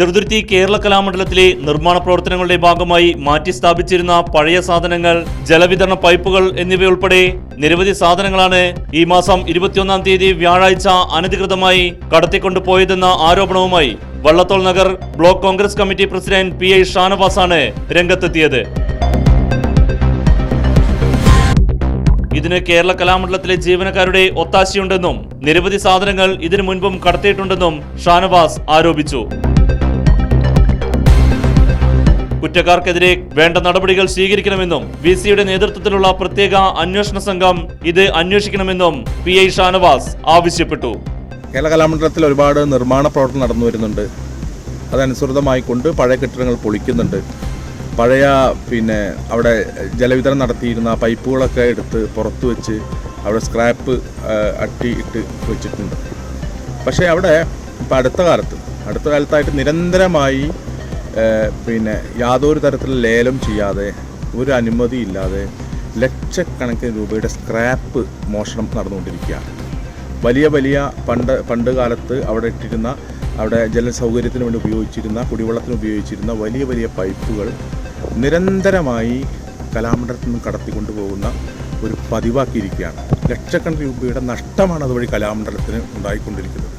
ചെറുതുരുത്തി കേരള കലാമണ്ഡലത്തിലെ നിർമ്മാണ പ്രവർത്തനങ്ങളുടെ ഭാഗമായി മാറ്റി സ്ഥാപിച്ചിരുന്ന പഴയ സാധനങ്ങൾ ജലവിതരണ പൈപ്പുകൾ എന്നിവയുൾപ്പെടെ നിരവധി സാധനങ്ങളാണ് ഈ മാസം ഇരുപത്തിയൊന്നാം തീയതി വ്യാഴാഴ്ച അനധികൃതമായി കടത്തിക്കൊണ്ടുപോയതെന്ന ആരോപണവുമായി Vallathol Nagar block Congress committee president P I ഷാനവാസാണ് രംഗത്തെത്തിയത്. ഇതിന് കേരള കലാമണ്ഡലത്തിലെ ജീവനക്കാരുടെ ഒത്താശയുണ്ടെന്നും നിരവധി സാധനങ്ങൾ ഇതിനു മുൻപും കടത്തിയിട്ടുണ്ടെന്നും ഷാനവാസ് ആരോപിച്ചു. കുറ്റക്കാർക്കെതിരെ വേണ്ട നടപടികൾ സ്വീകരിക്കണമെന്നും വി സിയുടെ നേതൃത്വത്തിലുള്ള പ്രത്യേക അന്വേഷണ സംഘം ഇത് അന്വേഷിക്കണമെന്നും പി ഐ ഷാനവാസ് ആവശ്യപ്പെട്ടു. കേരള കലാമണ്ഡലത്തിൽ ഒരുപാട് നിർമ്മാണ പ്രവർത്തനം നടന്നു വരുന്നുണ്ട്. അതനുസൃതമായിക്കൊണ്ട് പഴയ കെട്ടിടങ്ങൾ പൊളിക്കുന്നുണ്ട്. പഴയ പിന്നെ അവിടെ ജലവിതരണം നടത്തിയിരുന്ന പൈപ്പുകളൊക്കെ എടുത്ത് പുറത്ത് വെച്ച് അവിടെ സ്ക്രാപ്പ് അട്ടി ഇട്ട് വെച്ചിട്ടുണ്ട്. പക്ഷേ അവിടെ ഇപ്പം അടുത്ത കാലത്ത് അടുത്ത കാലത്തായിട്ട് നിരന്തരമായി പിന്നെ യാതൊരു തരത്തിലുള്ള ലേലം ചെയ്യാതെ ഒരു അനുമതി ഇല്ലാതെ ലക്ഷക്കണക്കിന് രൂപയുടെ സ്ക്രാപ്പ് മോഷണം നടന്നുകൊണ്ടിരിക്കുകയാണ്. വലിയ വലിയ പണ്ട് പണ്ട് കാലത്ത് അവിടെ ഇട്ടിരുന്ന അവിടെ ജലസൗകര്യത്തിന് വേണ്ടി ഉപയോഗിച്ചിരുന്ന കുടിവെള്ളത്തിന് ഉപയോഗിച്ചിരുന്ന വലിയ വലിയ പൈപ്പുകൾ നിരന്തരമായി കലാമണ്ഡലത്തിൽ നിന്ന് കടത്തിക്കൊണ്ടു പോകുന്ന ഒരു പതിവാക്കിയിരിക്കുകയാണ്. ലക്ഷക്കണക്കിന് രൂപയുടെ നഷ്ടമാണ് അതുവഴി കലാമണ്ഡലത്തിന് ഉണ്ടായിക്കൊണ്ടിരിക്കുന്നത്.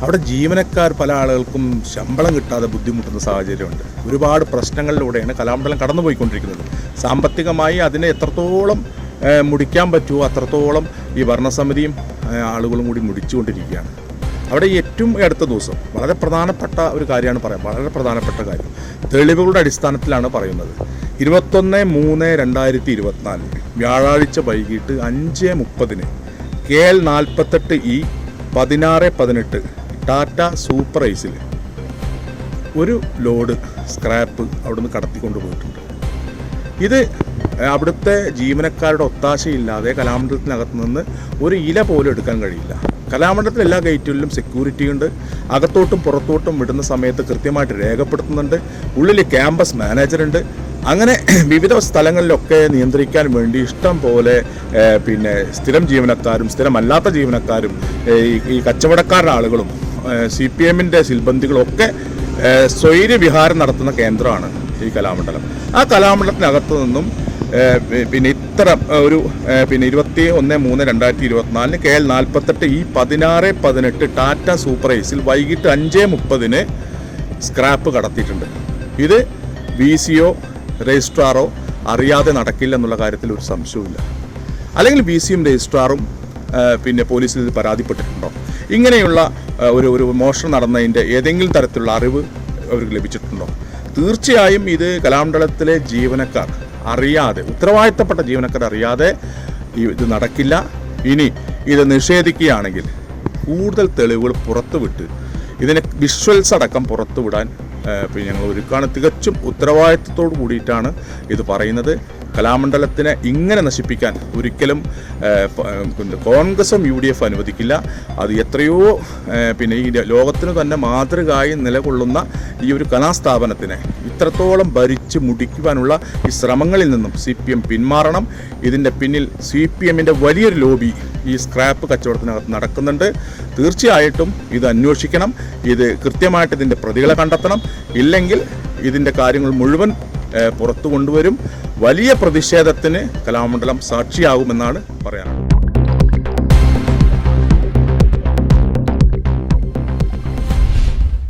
അവിടെ ജീവനക്കാർ പല ആളുകൾക്കും ശമ്പളം കിട്ടാതെ ബുദ്ധിമുട്ടുന്ന സാഹചര്യമുണ്ട്. ഒരുപാട് പ്രശ്നങ്ങളിലൂടെയാണ് കലാമണ്ഡലം കടന്നുപോയിക്കൊണ്ടിരിക്കുന്നത്. സാമ്പത്തികമായി അതിനെ എത്രത്തോളം മുടിക്കാൻ പറ്റുമോ അത്രത്തോളം ഈ ഭരണസമിതിയും ആളുകളും കൂടി മുടിച്ചുകൊണ്ടിരിക്കുകയാണ്. അവിടെ ഏറ്റവും അടുത്ത ദിവസം വളരെ പ്രധാനപ്പെട്ട ഒരു കാര്യമാണ് പറയാം വളരെ പ്രധാനപ്പെട്ട കാര്യം. തെളിവുകളുടെ അടിസ്ഥാനത്തിലാണ് പറയുന്നത്. ഇരുപത്തൊന്ന് മൂന്ന് രണ്ടായിരത്തി ഇരുപത്തിനാല് വ്യാഴാഴ്ച വൈകിട്ട് അഞ്ച് മുപ്പതിന് കെ എൽ നാൽപ്പത്തെട്ട് ഇ പതിനാറ് പതിനെട്ട് ടാറ്റ സൂപ്പർ ഐസിൽ ഒരു ലോഡ് സ്ക്രാപ്പ് അവിടുന്ന് കടത്തിക്കൊണ്ട് പോയിട്ടുണ്ട് ഇത് അവിടുത്തെ ജീവനക്കാരുടെ ഒത്താശയില്ലാതെ കലാമണ്ഡലത്തിനകത്ത് നിന്ന് ഒരു ഇല പോലും എടുക്കാൻ കഴിയില്ല. കലാമണ്ഡലത്തിൽ എല്ലാ ഗേറ്റുകളിലും സെക്യൂരിറ്റി ഉണ്ട്. അകത്തോട്ടും പുറത്തോട്ടും വിടുന്ന സമയത്ത് കൃത്യമായിട്ട് രേഖപ്പെടുത്തുന്നുണ്ട്. ഉള്ളിൽ ക്യാമ്പസ് മാനേജറുണ്ട് അങ്ങനെ വിവിധ സ്ഥലങ്ങളിലൊക്കെ നിയന്ത്രിക്കാൻ വേണ്ടി ഇഷ്ടം പോലെ പിന്നെ സ്ഥിരം ജീവനക്കാരും സ്ഥിരമല്ലാത്ത ജീവനക്കാരും ഈ കച്ചവടക്കാരുടെ ആളുകളും സി പി എമ്മിന്റെ സിൽബന്ധികളൊക്കെ സ്വൈര്യവിഹാരം നടത്തുന്ന കേന്ദ്രമാണ് ഈ കലാമണ്ഡലം. ആ കലാമണ്ഡലത്തിനകത്തു നിന്നും പിന്നെ ഇത്ര ഒരു പിന്നെ ഇരുപത്തി ഒന്ന് മൂന്ന് രണ്ടായിരത്തി ഇരുപത്തിനാലിന് കെ എൽ നാൽപ്പത്തെട്ട് ഈ പതിനാറ് പതിനെട്ട് ടാറ്റ സൂപ്പർ ഐസിൽ വൈകിട്ട് അഞ്ച് മുപ്പതിന് സ്ക്രാപ്പ് കടത്തിയിട്ടുണ്ട്. ഇത് വി സിയോ രജിസ്ട്രാറോ അറിയാതെ നടക്കില്ല എന്നുള്ള കാര്യത്തിൽ ഒരു സംശയവുമില്ല. അല്ലെങ്കിൽ വി സിയും രജിസ്ട്രാറും പിന്നെ പോലീസിൽ പരാതിപ്പെട്ടിട്ടുണ്ടോ? ഇങ്ങനെയുള്ള ഒരു ഒരു മോഷണം നടന്നതിന്റെ ഏതെങ്കിലും തരത്തിലുള്ള അറിവ് അവർക്ക് ലഭിച്ചിട്ടുണ്ടോ? തീർച്ചയായും ഇത് കലാമണ്ഡലത്തിലെ ജീവനക്കാർ അറിയാതെ ഉത്തരവാദിത്തപ്പെട്ട ജീവനക്കാർ അറിയാതെ ഇത് നടക്കില്ല. ഇനി ഇത് നിഷേധിക്കുകയാണെങ്കിൽ കൂടുതൽ തെളിവുകൾ പുറത്തുവിട്ട് ഇതിനെ വിഷ്വൽസ് അടക്കം പുറത്തുവിടാൻ പിന്നെ ഞങ്ങൾ ഒരുക്കാണ് തികച്ചും ഉത്തരവാദിത്തത്തോട് കൂടിയിട്ടാണ് ഇത് പറയുന്നത്. കലാമണ്ഡലത്തിനെ ഇങ്ങനെ നശിപ്പിക്കാൻ ഒരിക്കലും കോൺഗ്രസും യു ഡി എഫ് അനുവദിക്കില്ല. അത് എത്രയോ പിന്നെ ഈ ലോകത്തിന് തന്നെ മാതൃകയായി നിലകൊള്ളുന്ന ഈ ഒരു കലാസ്ഥാപനത്തിനെ ഇത്രത്തോളം ഭരിച്ച് മുടിക്കുവാനുള്ള ഈ ശ്രമങ്ങളിൽ നിന്നും സി പി എം പിന്മാറണം. ഇതിന്റെ പിന്നിൽ സി പി എമ്മിന്റെ വലിയൊരു ലോബി ഈ സ്ക്രാപ്പ് കച്ചവടത്തിനകത്ത് നടക്കുന്നുണ്ട്. തീർച്ചയായിട്ടും ഇത് അന്വേഷിക്കണം. ഇത് കൃത്യമായിട്ട് ഇതിന്റെ പ്രതികളെ കണ്ടെത്തണം. ഇല്ലെങ്കിൽ ഇതിന്റെ കാര്യങ്ങൾ മുഴുവൻ പുറത്തു കൊണ്ടുവരും. വലിയ പ്രതിഷേധത്തിന് കലാമണ്ഡലം സാക്ഷിയാകുമെന്നാണ് പറയാനുള്ളത്.